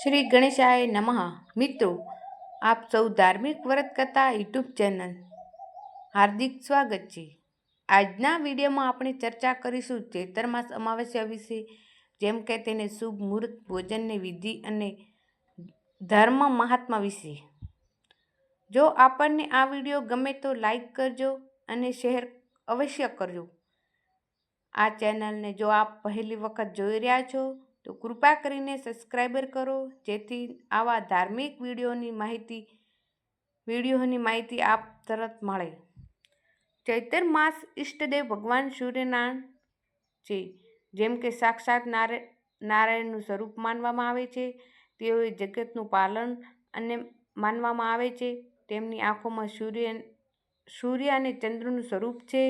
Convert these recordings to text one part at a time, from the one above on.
શ્રી ગણેશાય નમઃ. મિત્રો, આપ સૌ ધાર્મિક વ્રત કથા યુટ્યુબ ચેનલ હાર્દિક સ્વાગત છે. આજના વિડીયોમાં આપણે ચર્ચા કરીશું ચૈત્ર માસ અમાવસ્યા વિશે, જેમ કે તેને શુભ મુહૂર્ત, ભોજનની વિધિ અને ધર્મ મહાત્મા વિશે. જો આપણને આ વીડિયો ગમે તો લાઈક કરજો અને શેર અવશ્ય કરજો. આ ચેનલને જો આપ પહેલી વખત જોઈ રહ્યા છો તો કૃપા કરીને સબસ્ક્રાઈબર કરો, જેથી આવા ધાર્મિક વિડીયોની માહિતી વિડીયોની માહિતી આપ તરત મળે. ચૈતર માસ ઈષ્ટદેવ ભગવાન સૂર્યનારાયણ છે જેમ કે સાક્ષાત નારાયણ નારાયણનું સ્વરૂપ માનવામાં આવે છે, તેઓએ જગતનું પાલન અને માનવામાં આવે છે. તેમની આંખોમાં સૂર્ય સૂર્ય અને ચંદ્રનું સ્વરૂપ છે.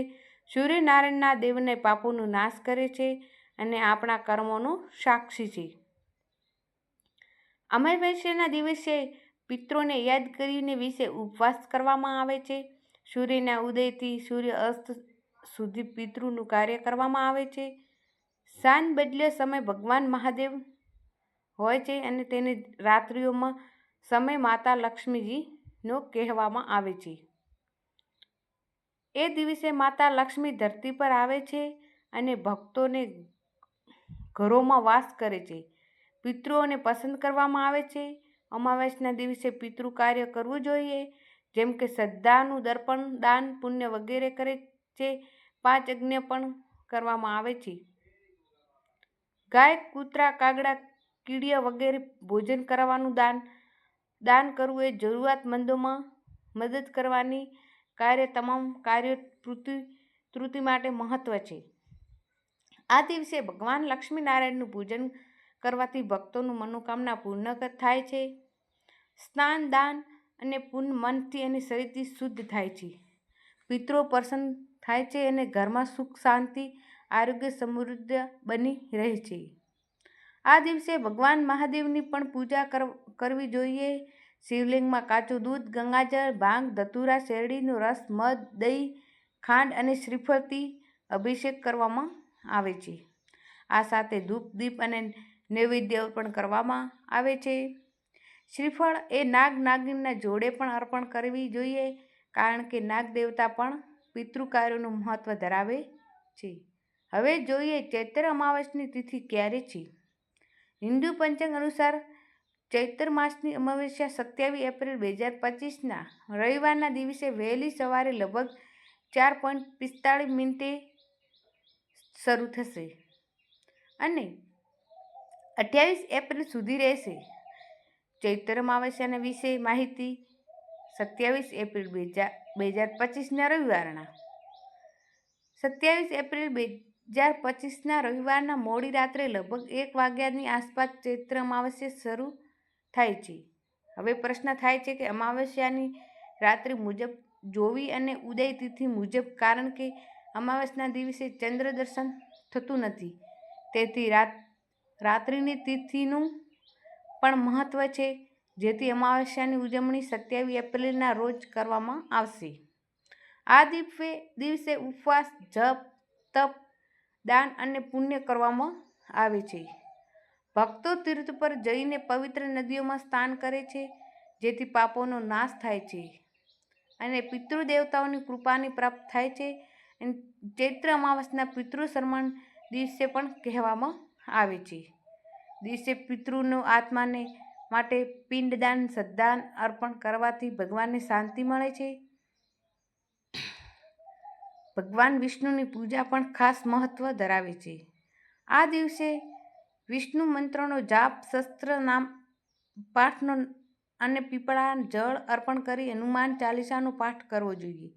સૂર્યનારાયણના દેવને પાપોનો નાશ કરે છે. અને આપણા કર્મોનું સાક્ષી છે. અમાવસ્યાના દિવસે પિત્રોને યાદ કરીને વિશે ઉપવાસ કરવામાં આવે છે. સૂર્યના ઉદયથી સૂર્ય અસ્ત સુધી પિતૃનું કાર્ય કરવામાં આવે છે. સાંજ બદલે સમય ભગવાન મહાદેવ હોય છે અને તેને રાત્રિઓમાં સમય માતા લક્ષ્મીજીનો કહેવામાં આવે છે. એ દિવસે માતા લક્ષ્મી ધરતી પર આવે છે અને ભક્તોને ઘરોમાં વાસ કરે છે. પિતૃઓને પસંદ કરવામાં આવે છે. અમાવાસના દિવસે પિતૃ કાર્ય કરવું જોઈએ. જેમ કે શ્રદ્ધાનું દર્પણ, દાન, પુણ્ય વગેરે કરે છે. પાંચ યજ્ઞ પણ કરવામાં આવે છે. ગાય, કૂતરા, કાગડા કીડિયા વગેરે ભોજન કરવાનું દાન. દાન કરવું એ જરૂરિયાતમંદોમાં મદદ કરવાની કાર્ય તમામ કાર્ય તૃતિ તૃતિ માટે મહત્ત્વ છે. આ દિવસે ભગવાન લક્ષ્મીનારાયણનું પૂજન કરવાથી ભક્તોનું મનોકામના પૂર્ણ થાય છે. સ્નાન, દાન અને પૂર્ણ મનથી અને શરીરથી શુદ્ધ થાય છે. પિતરો પ્રસન્ન થાય છે અને ઘરમાં સુખ, શાંતિ, આરોગ્ય, સમૃદ્ધ બની રહે છે. આ દિવસે ભગવાન મહાદેવની પણ પૂજા કરવી જોઈએ. શિવલિંગમાં કાચું દૂધ, ગંગાજળ, ભાંગ, ધતુરા, શેરડીનો રસ, મધ, દહીં, ખાંડ અને શ્રીફળથી અભિષેક કરવામાં આવે છે. આ સાથે ધૂપ દીપ અને નૈવેદ્ય અર્પણ કરવામાં આવે છે. શ્રીફળ એ નાગ નાગિનના જોડે પણ અર્પણ કરવી જોઈએ, કારણ કે નાગ દેવતા પણ પિતૃકાર્યોનું મહત્ત્વ ધરાવે છે. હવે જોઈએ ચૈત્ર અમાવસની તિથિ ક્યારે છે. હિન્દુ પંચાંગ અનુસાર ચૈત્ર માસની અમાવસ્યા સત્યાવીસ એપ્રિલ બે હજાર પચીસના રવિવારના દિવસે વહેલી સવારે લગભગ ચાર પોઈન્ટ પિસ્તાળીસ મિનિટે શરૂ થશે. અને અઠ્યાવીસ એપ્રિલ સુધી રહેશે. ચૈત્ર અમાવસ્યાના વિશે માહિતી સત્યાવીસ એપ્રિલ બે હજાર બે હજાર પચીસના રવિવારના. સત્યાવીસ એપ્રિલ બે હજાર પચીસના રવિવારના મોડી રાત્રે લગભગ એક વાગ્યાની આસપાસ ચૈત્ર અમાવસ્યા શરૂ થાય છે. હવે પ્રશ્ન થાય છે કે અમાવસ્યાની રાત્રિ મુજબ જોવી અને ઉદય તિથિ મુજબ કારણ કે અમાવસના દિવસે ચંદ્ર દર્શન થતું નથી. તેથી રાત, રાત્રિની તિથિનું પણ મહત્ત્વ છે, જેથી અમાવસ્યાની ઉજવણી સત્યાવીસ એપ્રિલના રોજ કરવામાં આવશે. આ દિવસે દિવસે ઉપવાસ, જપ, તપ, દાન અને પુણ્ય કરવામાં આવે છે. ભક્તો તીર્થ પર જઈને પવિત્ર નદીઓમાં સ્નાન કરે છે, જેથી પાપોનો નાશ થાય છે અને પિતૃદેવતાઓની કૃપાની પ્રાપ્ત થાય છે ચૈત્ર અમાવસના પિતૃ સન્માન દિવસે પણ કહેવામાં આવે છે. દિવસે પિતૃનો આત્માને માટે પિંડદાન, શ્રદ્ધાન અર્પણ કરવાથી ભગવાનને શાંતિ મળે છે. ભગવાન વિષ્ણુની પૂજા પણ ખાસ મહત્ત્વ ધરાવે છે. આ દિવસે વિષ્ણુ મંત્રનો જાપ, શસ્ત્ર, નામ, પાઠનો અને પીપળા જળ અર્પણ કરી હનુમાન ચાલીસાનો પાઠ કરવો જોઈએ.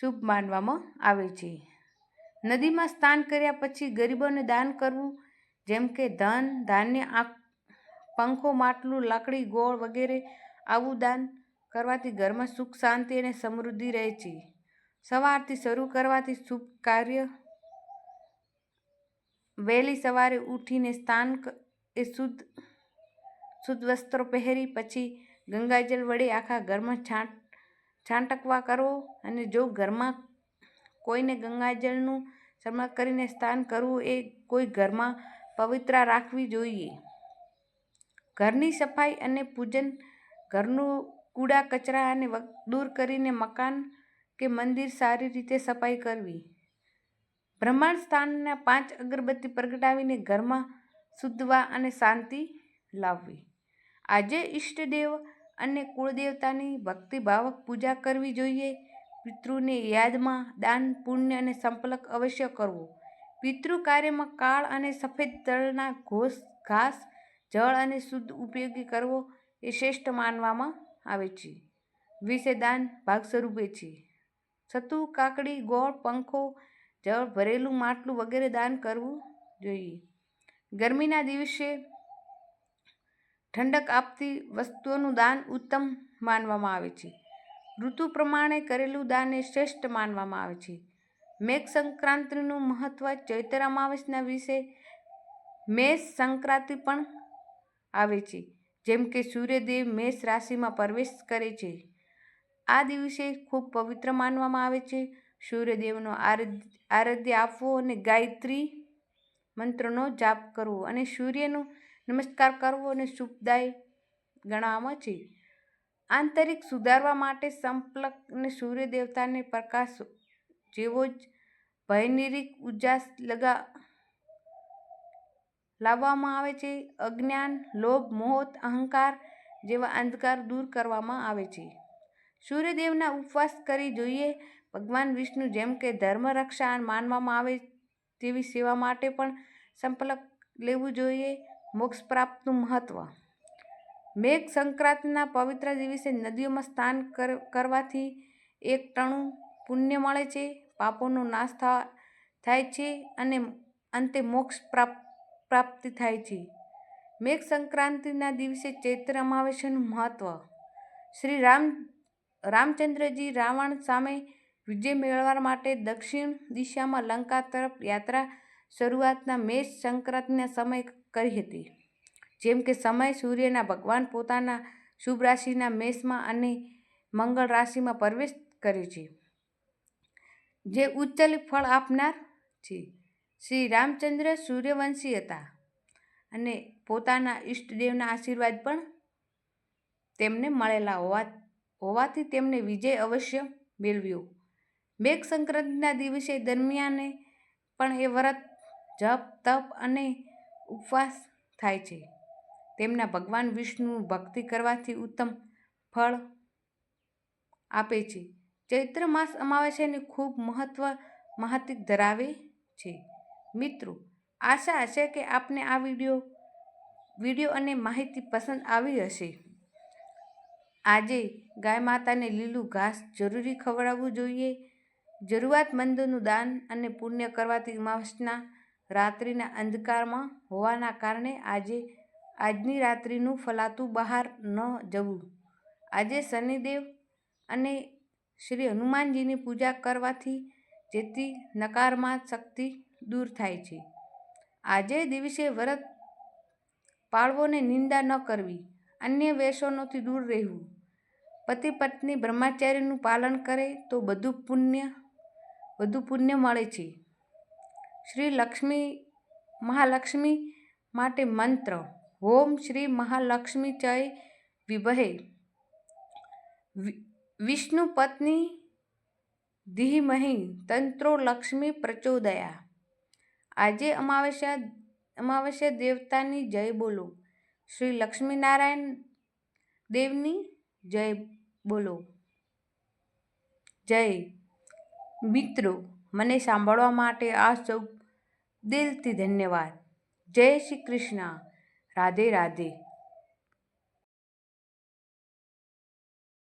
શુભ માનવામાં આવે છે. નદીમાં સ્નાન કર્યા પછી ગરીબોને દાન કરવું, જેમ કે ધન, ધાન્ય આંખ, પંખો, માટલું, લાકડી, ગોળ વગેરે આવું દાન કરવાથી ઘરમાં સુખ, શાંતિ અને સમૃદ્ધિ રહે છે. સવારથી શરૂ કરવાથી શુભ કાર્ય. વહેલી સવારે ઉઠીને સ્નાન એ શુદ્ધ શુદ્ધ વસ્ત્રો પહેરી પછી ગંગાજળ વડે આખા ઘરમાં છાંટ છાંટકવા કરવો અને જો ઘરમાં કોઈને ગંગાજળનું સમર્પણ કરીને સ્નાન કરવું એ કોઈ ઘરમાં પવિત્ર રાખવી જોઈએ. ઘરની સફાઈ અને પૂજન ઘરનું કૂડા, કચરા અને વ- દૂર કરીને મકાન કે મંદિર સારી રીતે સફાઈ કરવી. બ્રહ્માંડ સ્થાનના પાંચ અગરબત્તી પ્રગટાવીને ઘરમાં શુદ્ધવા અને શાંતિ લાવવી. આજે ઈષ્ટદેવ અને કુળદેવતાની ભક્તિભાવક પૂજા કરવી જોઈએ. પિતૃને યાદમાં દાન, પુણ્ય અને સંપલક અવશ્ય કરવો. પિતૃ કાર્યમાં કાળ અને સફેદ તળના ઘોષ, ઘાસ, જળ અને શુદ્ધ ઉપયોગી કરવો એ શ્રેષ્ઠ માનવામાં આવે છે. વિશે દાન ભાગ સ્વરૂપે છે. સતુ, કાકડી, ગોળ, પંખો, જળ, ભરેલું માટલું વગેરે દાન કરવું જોઈએ. ગરમીના દિવસે ઠંડક આપતી વસ્તુઓનું દાન ઉત્તમ માનવામાં આવે છે. ઋતુ પ્રમાણે કરેલું દાન શ્રેષ્ઠ માનવામાં આવે છે. મેઘ સંક્રાંતિનું મહત્વ ચૈત્ર અમાવસના વિશે મેષ સંક્રાંતિ પણ આવે છે, જેમ કે સૂર્યદેવ મેષ રાશિમાં પ્રવેશ કરે છે. આ દિવસે ખૂબ પવિત્ર માનવામાં આવે છે. સૂર્યદેવનો આરાધ્ય આપવો અને ગાયત્રી મંત્રનો જાપ કરવો અને સૂર્યનો નમસ્કાર કરવો અને શુભદાય ગણાવવામાં છે. આંતરિક સુધારવા માટે સંપલક અને સૂર્ય દેવતાને પ્રકાશ જેવો જ ભયનિરીક ઉજાસ લગા લાવવામાં આવે છે. અજ્ઞાન, લોભ મોહ અહંકાર જેવા અંધકાર દૂર કરવામાં આવે છે. સૂર્યદેવના ઉપવાસ કરી જોઈએ. ભગવાન વિષ્ણુ જેમ કે ધર્મ, રક્ષા માનવામાં આવે તેવી સેવા માટે પણ સંપલક લેવું જોઈએ. મોક્ષ પ્રાપ્તનું મહત્વ. મેઘ સંક્રાંતિના પવિત્ર દિવસે નદીઓમાં સ્નાન કર, કરવાથી એક ટણું પુણ્ય મળે છે, પાપોનો નાશ થવા થાય છે અને અંતે મોક્ષ પ્રાપ્ત થાય છે. મેઘ સંક્રાંતિના દિવસે ચૈત્ર અમાવેશનું મહત્વ. શ્રી રામ, રામચંદ્રજી રાવણ સામે વિજય મેળવવા માટે દક્ષિણ દિશામાં લંકા તરફ યાત્રા શરૂઆતના મેષ સંક્રાંતિના સમય કરી હતી. જેમ કે સમય, સૂર્યના ભગવાન પોતાના શુભ રાશિના મેષમાં અને મંગળ રાશિમાં પ્રવેશ કર્યો છે. જે ઉચ્ચલ ફળ આપનાર છે. શ્રી રામચંદ્ર સૂર્યવંશી હતા અને પોતાના ઈષ્ટદેવના આશીર્વાદ પણ તેમને મળેલા હોવા, હોવાથી તેમને વિજય અવશ્ય મેળવ્યો. મેઘ સંક્રાંતિના દિવસે દરમિયાને પણ એ વ્રત, જપ, તપ અને ઉપવાસ થાય છે. તેમના ભગવાન વિષ્ણુ ભક્તિ કરવાથી ઉત્તમ ફળ આપે છે. ચૈત્ર માસ અમાવસ્યાની ખૂબ મહત્વ મહત્વ ધરાવે છે. મિત્રો, આશા હશે કે આપને આ વીડિયો વીડિયો અને માહિતી પસંદ આવી હશે. આજે ગાય માતાને લીલું ઘાસ જરૂરી ખવડાવવું જોઈએ. જરૂરિયાતમંદોનું દાન અને પુણ્ય કરવાથી અમાવસના રાત્રિના અંધકારમાં હોવાના કારણે આજે, આજની રાત્રિનું ફલાતું બહાર ન જવું. આજે શનિદેવ અને શ્રી હનુમાનજીની પૂજા કરવાથી જેથી નકારમાં શક્તિ દૂર થાય છે. આજે દિવસે વ્રત પાળવોને નિંદા ન કરવી, અન્ય વ્યસનોથી દૂર રહેવું. પતિ પત્ની બ્રહ્મચાર્યનું પાલન કરે તો બધું પુણ્ય, વધુ પુણ્ય મળે છે. શ્રી લક્ષ્મી, મહાલક્ષ્મી માટે મંત્ર. ઓમ શ્રી મહાલક્ષ્મી ચય વિભહે. વિષ્ણુ પત્ની ધીમહી તંત્રો લક્ષ્મી પ્રચોદયા. આજે અમાવસ્યા અમાવસ્યા દેવતાની જય બોલો. શ્રી લક્ષ્મીનારાયણ દેવની જય બોલો. જય. મિત્રો મને સાંભળવા માટે આ સૌ દિલથી ધન્યવાદ. જય શ્રી કૃષ્ણ. રાધે રાધે.